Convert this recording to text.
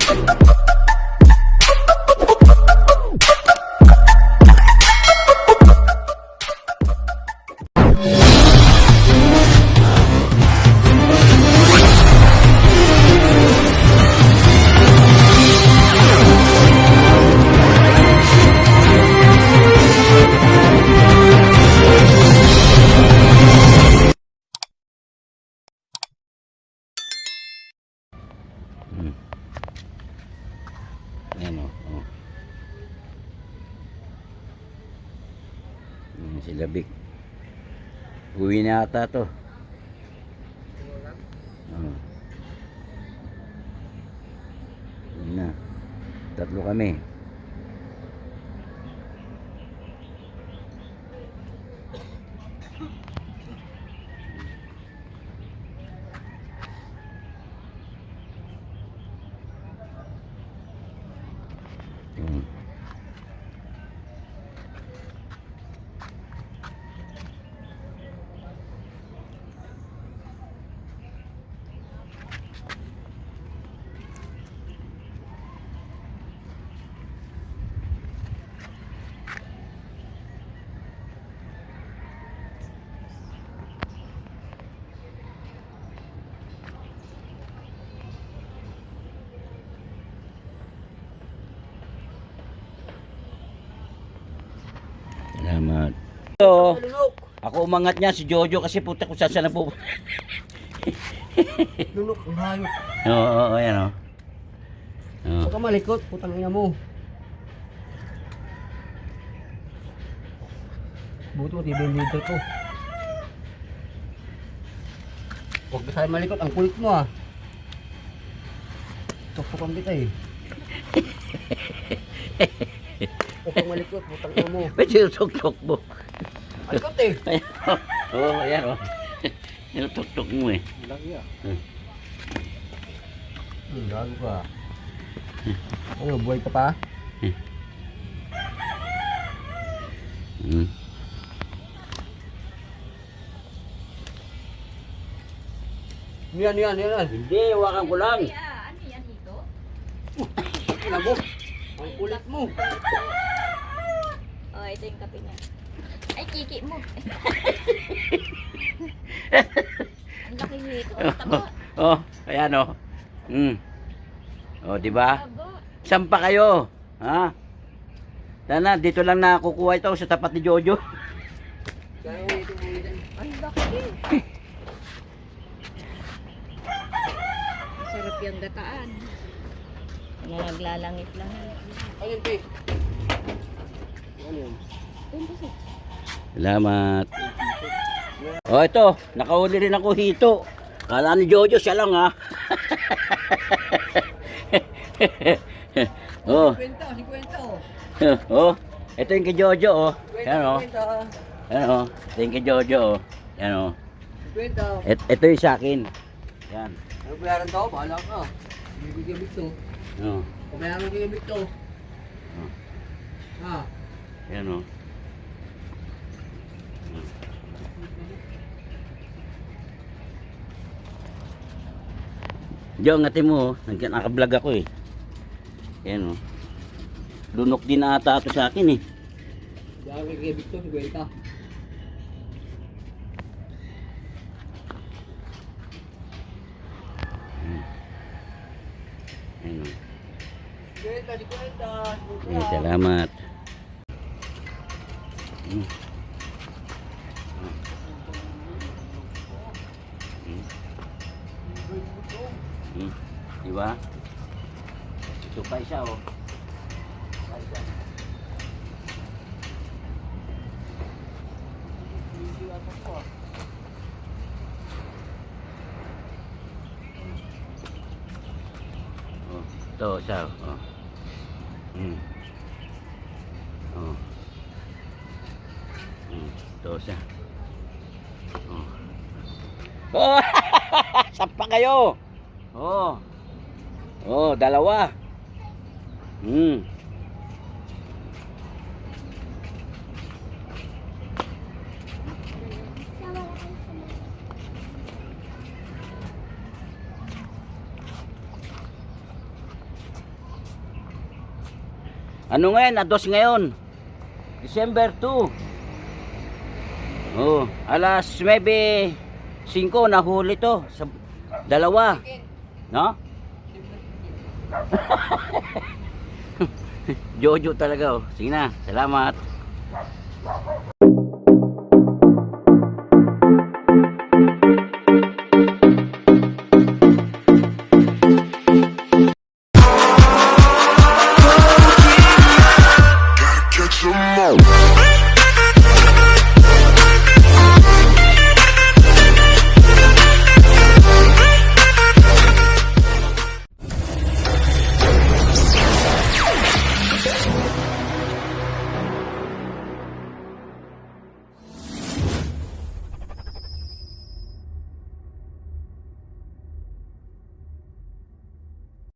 Come on. Ayan, si Labik. Uwi na ata to. Oh. Na. Tatlo kami. Hmm. Salamat. Lunok! ako umangat niya si Jojo kasi puta ko saan siya napupunta. Lunok, ang hayop. Oo, oo, oo, ayan o. Oo. Huwag ka malikot, putang ina mo. Buto mo, tibay leader ko. Huwag ka sa'yo malikot, ang kulit mo ah. Tukpukan kita eh. Kang malikot, putang ina mo. Ba't sinutok-tok mo? Malikot eh. Ayan, oh. Oo, ayan o. Sinutok-tok mo eh. Lagi ah. Hmm. Hmm, gago ka. Ano, buhay ka pa? Hmm. Yan, yan, yan, yan. Hindi, wakan ko lang. Ano yan dito? Ina mo. Ang kulit mo. Oh, yung kape niya. Ay, kiki mo. Ang laki nito. Ang taba. Oh, ayan o. Hmm. Oh, di ba? Saan pa kayo? Ha? Sana, dito lang nakukuha ito sa tapat ni Jojo. Ang laki. Masarap yung gataan. Mga naglalangit lang. Ayun. Ano yun? Salamat. Oh, ito. Nakahuli rin ako hito. Kala ni Jojo siya lang ha. oh, Kwenta, si kwenta oh. Ito yung kay Jojo oh. Yan oh. Yan oh. Ito yung kay Jojo oh. Yan oh. Et, ito yung sa akin. Yan. Ano bayaran daw? Bahala ka. Bibigyan bito. Oh. Pabayaran ko yung bito. Oh. Ha? Yan oh. Jo, ngati mo, oh. Naka-vlog ako eh. Yan oh. Lunok din ata ito sa akin eh. Bayaran ko yung bito, si kwenta. Yan oh. Eh, salamat. Hmm. Di ba? Ito pa isa oh. Pa isa. Oh, ito isa oh. Hmm. Oh. Hmm. Ito isa. Oh. Oh! Sampa kayo! Oh. Oh, dalawa. Hmm. Ano ngayon? Ados ngayon. December 2. Oh, alas 9.05 nahuli to sa dalawa. No? Jojo talaga oh. Sige na, salamat.